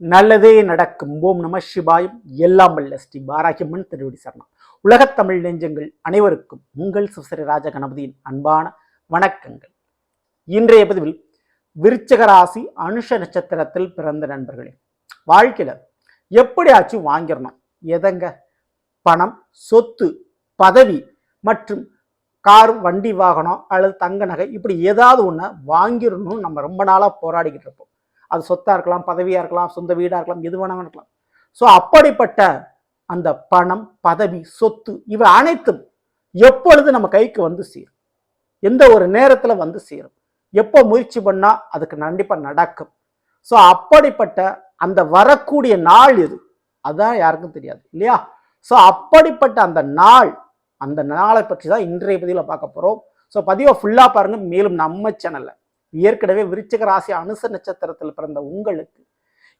நல்லதே நடக்கும். ஓம் நம சிவாயம். எல்லாம் வல்ல ஸ்ரீ பாராகியம்மன் திருவடி சரணம். உலகத் தமிழ் நெஞ்சங்கள் அனைவருக்கும் உங்கள் சுசரி ராஜ கணபதியின் அன்பான வணக்கங்கள். இன்றைய பதிவில் விருச்சகராசி அனுஷ நட்சத்திரத்தில் பிறந்த நண்பர்களே வாழ்க்கையில் எப்படியாச்சும் வாங்கிடணும். எதங்க? பணம் சொத்து பதவி மற்றும் கார் வண்டி வாகனம் அல்லது தங்க நகை இப்படி ஏதாவது ஒன்று வாங்கிடணும்னு நம்ம ரொம்ப நாளாக போராடிக்கிட்டு இருப்போம். அது சொத்தாக இருக்கலாம் பதவியாக இருக்கலாம் சொந்த வீடாக இருக்கலாம் எது வேணாலும் இருக்கலாம். ஸோ அப்படிப்பட்ட அந்த பணம் பதவி சொத்து இவை அனைத்தும் எப்பொழுது நம்ம கைக்கு வந்து சேரும்? எந்த ஒரு நேரத்தில் வந்து சேரும்? எப்போ முயற்சி பண்ணால் அதுக்கு கண்டிப்பாக நடக்கும்? ஸோ அப்படிப்பட்ட அந்த வரக்கூடிய நாள் இது அதான் யாருக்கும் தெரியாது இல்லையா? ஸோ அப்படிப்பட்ட அந்த நாள் அந்த நாளை பற்றி தான் இன்றைய பதிவில் பார்க்க போகிறோம் ஸோ பதிவை ஃபுல்லாக பாருங்கள் மேலும் நம்ம சேனலில் ஏற்கனவே விருச்சிக ராசி அனுச நட்சத்திரத்தில் பிறந்த உங்களுக்கு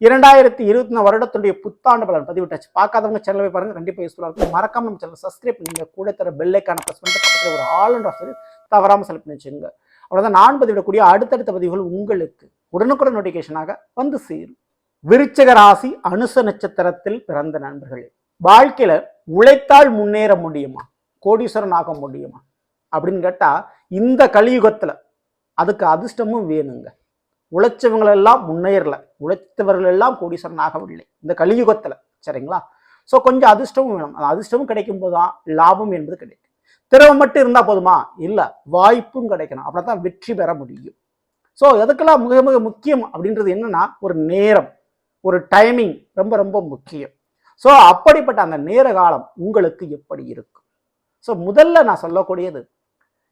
இரண்டாயிரத்தி இருபத்தி நாலு வருடத்துடைய புத்தாண்டு பலன் பதிவிட்டாச்சு. பார்க்காதவங்க சேனல் போய் பாருங்க. கண்டிப்பாக யூஸ்ஃபுல்லாக இருக்கும். மறக்காம நம்ம சேனல் சப்ஸ்கிரைப் பண்ணுங்க. கூட தர பெல்லைக்கான ப்ரெஸ் பண்ணிட்டு பக்கத்தில் ஒரு ஆல் அண்ட் ஆஃப் தவறாமல் செலக்ட் பண்ணி வச்சுங்க அவ்வளோதான் நான் பதிவிடக்கூடிய அடுத்தடுத்த பதிவுகள் உங்களுக்கு உடனுக்குடன் நோட்டிஃபிகேஷனாக வந்து சேரும். விருச்சிக ராசி அனுச நட்சத்திரத்தில் பிறந்த நண்பர்களே வாழ்க்கையில உழைத்தால் முன்னேற முடியுமா? கோடீஸ்வரன் ஆக முடியுமா? அப்படின்னு கேட்டா இந்த கலியுகத்துல அதுக்கு அதிர்ஷ்டமும் வேணுங்க. உழைச்சவங்களெல்லாம் முன்னேறல. உழைத்தவர்கள் எல்லாம் கோடீஸ்வரன் ஆகவில்லை இந்த கலியுகத்தில் சரிங்களா? ஸோ கொஞ்சம் அதிர்ஷ்டமும் வேணும். அந்த அதிர்ஷ்டமும் கிடைக்கும் போது தான் லாபம் என்பது கிடைக்கும். திறமை மட்டும் இருந்தால் போதுமா? இல்லை வாய்ப்பும் கிடைக்கணும். அப்படி தான் வெற்றி பெற முடியும். ஸோ எதுக்கெல்லாம் மிக மிக முக்கியம் அப்படின்றது என்னன்னா ஒரு நேரம். ஒரு டைமிங் ரொம்ப ரொம்ப முக்கியம். ஸோ அப்படிப்பட்ட அந்த நேர காலம் உங்களுக்கு எப்படி இருக்கும்? ஸோ முதல்ல நான் சொல்லக்கூடியது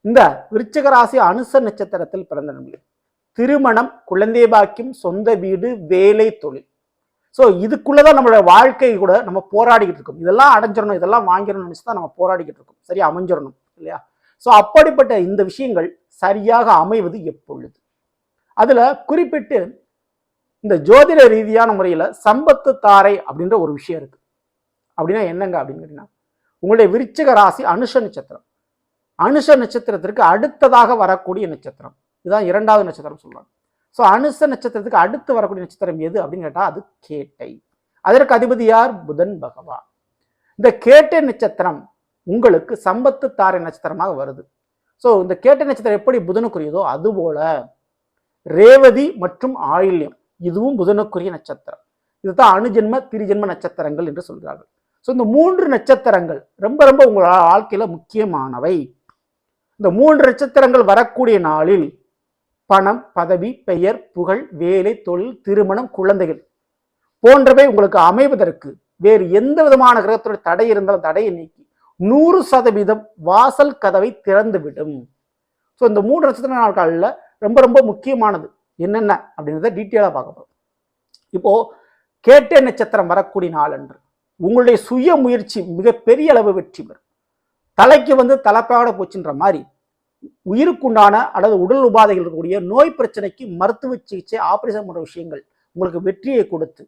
இந்த விருச்சிக ராசி அனுச நட்சத்திரத்தில் பிறந்த நண்பர்களே திருமணம் குழந்தை பாக்கியம் சொந்த வீடு வேலை தொழில். ஸோ இதுக்குள்ளதான் நம்மளோட வாழ்க்கை கூட நம்ம போராடிக்கிட்டு இருக்கோம். இதெல்லாம் அடைஞ்சிடணும் இதெல்லாம் வாங்கிடணும்னு நினச்சி தான் நம்ம போராடிக்கிட்டு இருக்கோம். சரியா அமைஞ்சிடணும் இல்லையா? ஸோ அப்படிப்பட்ட இந்த விஷயங்கள் சரியாக அமைவது எப்பொழுது? அதில் குறிப்பிட்டு இந்த ஜோதிட ரீதியான முறையில் சம்பத்து தாரை அப்படின்ற ஒரு விஷயம் இருக்குது அப்படின்னா என்னங்க அப்படின்னு கேட்டீங்கன்னா உங்களுடைய விருச்சக ராசி அனுஷ நட்சத்திரம். அனுஷ நட்சத்திரத்திற்கு அடுத்ததாக வரக்கூடிய நட்சத்திரம். இதுதான் இரண்டாவது நட்சத்திரம் சொல்லுவாங்க ஸோ அனுஷ நட்சத்திரத்துக்கு அடுத்து வரக்கூடிய நட்சத்திரம் எது அப்படின்னு கேட்டால் அது கேட்டை. அதற்கு அதிபதி யார்? புதன் பகவான். இந்த கேட்டை நட்சத்திரம் உங்களுக்கு சம்பத்து தாரை நட்சத்திரமாக வருது. ஸோ இந்த கேட்டை நட்சத்திரம் எப்படி புதனுக்குரியதோ அதுபோல ரேவதி மற்றும் ஆயில்யம் இதுவும் புதனுக்குரிய நட்சத்திரம். இதுதான் அணுஜென்ம திரிஜென்ம நட்சத்திரங்கள் என்று சொல்கிறார்கள். ஸோ இந்த மூன்று நட்சத்திரங்கள் ரொம்ப ரொம்ப உங்களோட வாழ்க்கையில் முக்கியமானவை. இந்த மூன்று நட்சத்திரங்கள் வரக்கூடிய நாளில் பணம் பதவி பெயர் புகழ் வேலை தொழில் திருமணம் குழந்தைகள் போன்றவை உங்களுக்கு அமைவதற்கு வேறு எந்த விதமான கிரகத்தோட தடை இருந்தாலும் தடையை நீக்கி நூறு சதவீதம் வாசல் கதவை திறந்துவிடும். ஸோ இந்த மூன்று நட்சத்திர நாட்களில் ரொம்ப ரொம்ப முக்கியமானது என்னென்ன அப்படின்றத டீட்டெயிலாக பார்க்க போகிறோம் இப்போது கேட்டே நட்சத்திரம் வரக்கூடிய நாள் அன்று உங்களுடைய சுய முயற்சி மிகப்பெரிய அளவு வெற்றி பெறும். தலைக்கு வந்து தலைப்பாட போச்சுன்ற மாதிரி உயிருக்குண்டான அல்லது உடல் உபாதைகள் இருக்கக்கூடிய நோய் பிரச்சனைக்கு மருத்துவ சிகிச்சை ஆபரேஷன் போன்ற விஷயங்கள் உங்களுக்கு வெற்றியை கொடுத்து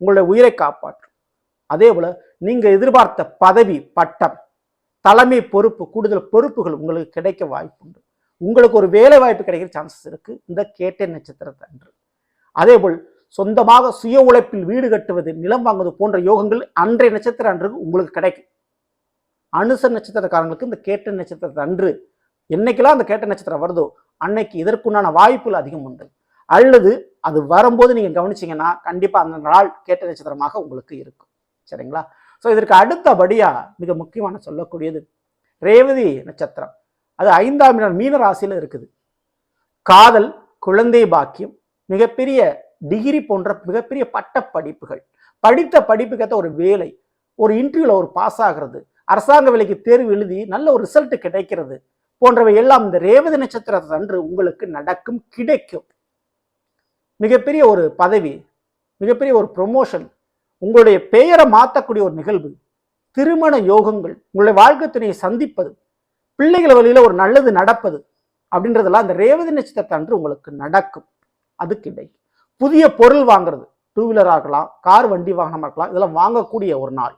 உங்களுடைய உயிரை காப்பாற்றும். அதே போல் நீங்கள் எதிர்பார்த்த பதவி பட்டம் தலைமை பொறுப்பு கூடுதல் பொறுப்புகள் உங்களுக்கு கிடைக்க வாய்ப்புண்டு. உங்களுக்கு ஒரு வேலை வாய்ப்பு கிடைக்கிற சான்சஸ் இருக்குது இந்த கேட்டை நட்சத்திரத்தை அன்று. அதே போல் சொந்தமாக சுய உழைப்பில் வீடு கட்டுவது நிலம் வாங்குவது போன்ற யோகங்கள் அன்றைய நட்சத்திரம் அன்று உங்களுக்கு கிடைக்கும். அனுச நட்சத்திரக்காரங்களுக்கு இந்த கேட்ட நட்சத்திரத்தை அன்று என்னைக்கெல்லாம் அந்த கேட்ட நட்சத்திரம் வருதோ அன்னைக்கு இதற்குண்டான வாய்ப்புகள் அதிகம் உண்டு. அல்லது அது வரும்போது நீங்கள் கவனிச்சீங்கன்னா கண்டிப்பாக அந்த நாள் கேட்ட நட்சத்திரமாக உங்களுக்கு இருக்கும். சரிங்களா? ஸோ இதற்கு அடுத்தபடியாக மிக முக்கியமான சொல்லக்கூடியது ரேவதி நட்சத்திரம். அது ஐந்தாம் இடம் மீன ராசியில் இருக்குது. காதல் குழந்தை பாக்கியம் மிகப்பெரிய டிகிரி போன்ற மிகப்பெரிய பட்ட படிப்புகள் படித்த படிப்புக்கேற்ற ஒரு வேலை. ஒரு இன்டர்வியூவில் ஒரு பாஸ் ஆகிறது. அரசாங்க வேலைக்கு தேர்வு எழுதி நல்ல ஒரு ரிசல்ட் கிடைக்கிறது போன்றவை எல்லாம் இந்த ரேவதி நட்சத்திரத்தை அன்று உங்களுக்கு நடக்கும் கிடைக்கும். மிகப்பெரிய ஒரு பதவி மிகப்பெரிய ஒரு ப்ரொமோஷன் உங்களுடைய பெயரை மாற்றக்கூடிய ஒரு நிகழ்வு திருமண யோகங்கள் உங்களுடைய வாழ்க்கை துணையை சந்திப்பது பிள்ளைகள் வழியில ஒரு நல்லது நடப்பது அப்படின்றதெல்லாம் அந்த ரேவதி நட்சத்திரத்தை அன்று உங்களுக்கு நடக்கும். அது கிடைக்கும் புதிய பொருள் வாங்குறது டூ வீலர் ஆகலாம் கார் வண்டி வாகனமாக இருக்கலாம் இதெல்லாம் வாங்கக்கூடிய ஒரு நாள்.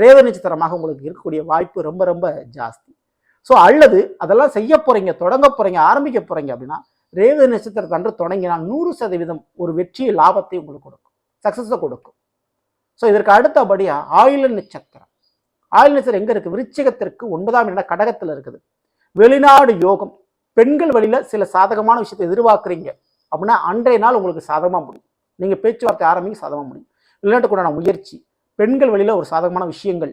ரேவதி நட்சத்திரமாக உங்களுக்கு இருக்கக்கூடிய வாய்ப்பு ரொம்ப ரொம்ப ஜாஸ்தி. ஸோ அல்லது அதெல்லாம் செய்ய போகிறீங்க தொடங்க போகிறீங்க ஆரம்பிக்க போகிறீங்க அப்படின்னா ரேவதி நட்சத்திரத்தை அன்று தொடங்கினால் நூறு சதவீதம் ஒரு வெற்றியை லாபத்தை உங்களுக்கு கொடுக்கும். சக்சஸை கொடுக்கும். ஸோ இதற்கு அடுத்தபடியாக ஆயுள நட்சத்திரம். ஆயுள் நட்சத்திரம் எங்கே இருக்குது விருச்சிகத்திற்கு ஒன்பதாம் இடம் கடகத்தில் இருக்குது. வெளிநாடு யோகம். பெண்கள் வழியில் சில சாதகமான விஷயத்தை எதிர்பார்க்குறீங்க அப்படின்னா அன்றைய நாள் உங்களுக்கு சாதகமாக முடியும். நீங்கள் பேச்சுவார்த்தை ஆரம்பிங்க சாதகமாக முடியும். வெளிநாட்டுக்குண்டான முயற்சி. பெண்கள் வழியில் ஒரு சாதகமான விஷயங்கள்.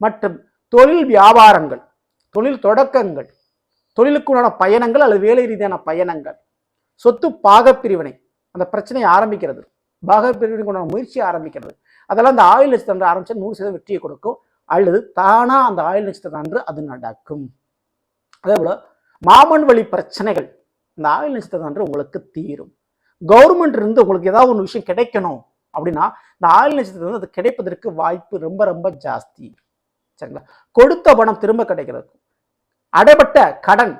மற்றும் தொழில் வியாபாரங்கள் தொழில் தொடக்கங்கள் தொழிலுக்குண்டான பயணங்கள் அல்லது வேலை ரீதியான பயணங்கள். சொத்து பாகப்பிரிவினை அந்த பிரச்சனையை ஆரம்பிக்கிறது. பாகப்பிரிவினைக்குண்டான முயற்சியை ஆரம்பிக்கிறது. அதெல்லாம் அந்த ஆயுள் நட்சத்திரம் ஆரம்பிச்சா நூறு சதவீதம் வெற்றியை கொடுக்கும். அல்லது தானாக அந்த ஆயுள் நட்சத்திரம் அன்று அது நடக்கும். அதே போல் மாமன் வழி பிரச்சனைகள் இந்த ஆயுள் நட்சத்திரம் அன்று உங்களுக்கு தீரும். கவர்மெண்ட் இருந்து உங்களுக்கு ஏதாவது ஒரு விஷயம் கிடைக்கணும். அப்படின்னா இந்த ஆயுள் நட்சத்திரம் வந்து அது கிடைப்பதற்கு வாய்ப்பு ரொம்ப ரொம்ப ஜாஸ்தி. சரிங்களா? கொடுத்த பணம் திரும்ப கிடைக்கிறதுக்கும் அடைபட்ட கடன்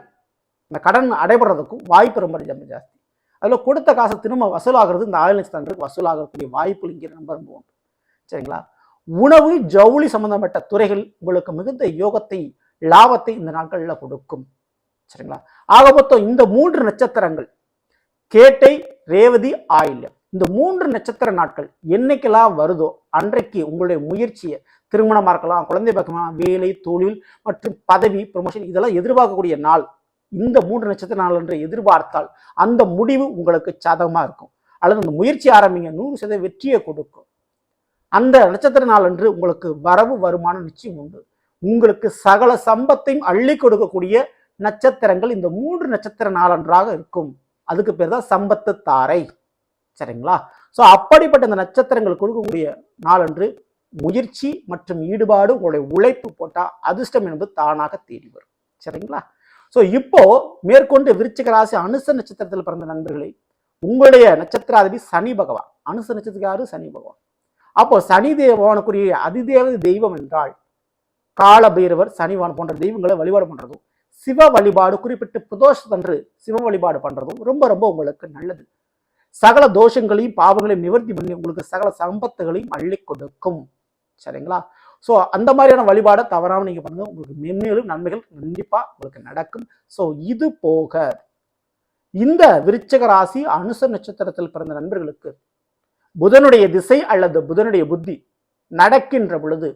இந்த கடன் அடைபடுறதுக்கும் வாய்ப்பு ரொம்ப ரொம்ப ஜாஸ்தி. அதில் கொடுத்த காசு திரும்ப வசூலாகிறது இந்த ஆயுள் நட்சத்திரத்துக்கு வசூலாகக்கூடிய வாய்ப்பு இங்கே ரொம்ப ரொம்ப உண்டு. சரிங்களா? உணவு ஜவுளி சம்பந்தப்பட்ட துறைகள் உங்களுக்கு மிகுந்த யோகத்தை லாபத்தை இந்த நாட்களில் கொடுக்கும். சரிங்களா? ஆக மொத்தம் இந்த மூன்று நட்சத்திரங்கள் கேட்டை ரேவதி ஆயில்யம். இந்த மூன்று நட்சத்திர நாட்கள் என்னைக்கெல்லாம் வருதோ அன்றைக்கு உங்களுடைய முயற்சியை திருமணமாக இருக்கலாம் குழந்தை பக்கமாக வேலை தொழில் மற்றும் பதவி ப்ரொமோஷன் இதெல்லாம் எதிர்பார்க்கக்கூடிய நாள். இந்த மூன்று நட்சத்திர நாள் என்று எதிர்பார்த்தால் அந்த முடிவு உங்களுக்கு சாதகமாக இருக்கும். அல்லது அந்த முயற்சி ஆரம்பிங்க நூறு சதவீத வெற்றியை கொடுக்கும். அந்த நட்சத்திர நாள் அன்று உங்களுக்கு வரவு வருமானம் நிச்சயம் உண்டு. உங்களுக்கு சகல சம்பத்தையும் அள்ளி கொடுக்கக்கூடிய நட்சத்திரங்கள் இந்த மூன்று நட்சத்திர நாளன்றாக இருக்கும். அதுக்கு பேர் தான் சம்பத்து தாரை. சரிங்களா? ஸோ அப்படிப்பட்ட இந்த நட்சத்திரங்கள் கொடுக்கக்கூடிய நாளன்று முயற்சி மற்றும் ஈடுபாடு உங்களுடைய உழைப்பு போட்டால் அதிர்ஷ்டம் என்பது தானாக தேடி வரும். சரிங்களா? ஸோ இப்போ மேற்கொண்டு விருச்சிக ராசி அனுச நட்சத்திரத்தில் பிறந்த நண்பர்களே உங்களுடைய நட்சத்திராதிபதி சனி பகவான். அனுச நட்சத்திரக்காரு சனி பகவான். அப்போ சனி தேவனுக்குரிய அதிதேவ தெய்வம் என்றால் கால பைரவர் சனிவான் போன்ற தெய்வங்களை வழிபாடு பண்றதும் சிவ வழிபாடு குறிப்பிட்டு பிரதோஷத்தன்று சிவ வழிபாடு பண்றதும் ரொம்ப ரொம்ப உங்களுக்கு நல்லது. சகல தோஷங்களையும் பாவங்களையும் நிவர்த்தி பண்ணி உங்களுக்கு சகல சம்பத்துகளையும் அள்ளி கொடுக்கும். சரிங்களா? ஸோ அந்த மாதிரியான வழிபாடை தவறாமல் நீங்கள் பண்ணுங்க. உங்களுக்கு மென்மேலும் நன்மைகள் கண்டிப்பாக உங்களுக்கு நடக்கும். ஸோ இது போக இந்த விருச்சக ராசி அனுச நட்சத்திரத்தில் பிறந்த நண்பர்களுக்கு புதனுடைய திசை அல்லது புதனுடைய புத்தி நடக்கின்ற பொழுது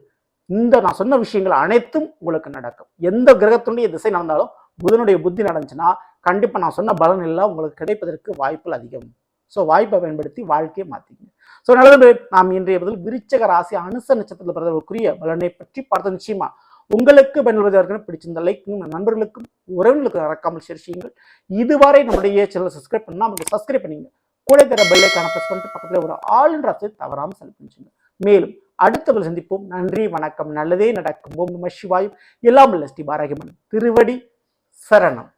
இந்த நான் சொன்ன விஷயங்கள் அனைத்தும் உங்களுக்கு நடக்கும். எந்த கிரகத்தினுடைய திசை நடந்தாலும் புதனுடைய புத்தி நடந்துச்சுன்னா கண்டிப்பாக நான் சொன்ன பலன் எல்லாம் உங்களுக்கு கிடைப்பதற்கு வாய்ப்புகள் அதிகம். ஸோ வாய்ப்பை பயன்படுத்தி வாழ்க்கையை மாற்றிக்கங்க ஸோ நல்லது நாம் இன்றைய பதில் விருச்சக ராசி அனுச நட்சத்திரத்தில் பிறந்தவர்களுக்குரிய பலனை பற்றி பார்த்த நிச்சயமா உங்களுக்கு பயன்படுவதற்கு பிடிச்சிருந்த லைக் நண்பர்களுக்கும் உறவினர்களுக்கும் மறக்காமல் ஷேர் செய்யுங்கள். இதுவரை நம்முடைய சேனல் சப்ஸ்கிரைப் பண்ணால் நமக்கு சப்ஸ்கிரைப் பண்ணிங்க. கூட தர பெல்லைக்கான ப்ரெஸ் பண்ணிட்டு பக்கத்தில் ஒரு ஆல் என்ற தவறாமல் செலவு பண்ணிச்சுங்க. மேலும் அடுத்த சந்திப்போம். நன்றி வணக்கம். நல்லதே நடக்கும். ஓம் நம சிவாயும். எல்லாம் ஸ்ரீ பாரகிமன். திருவடி சரணம்.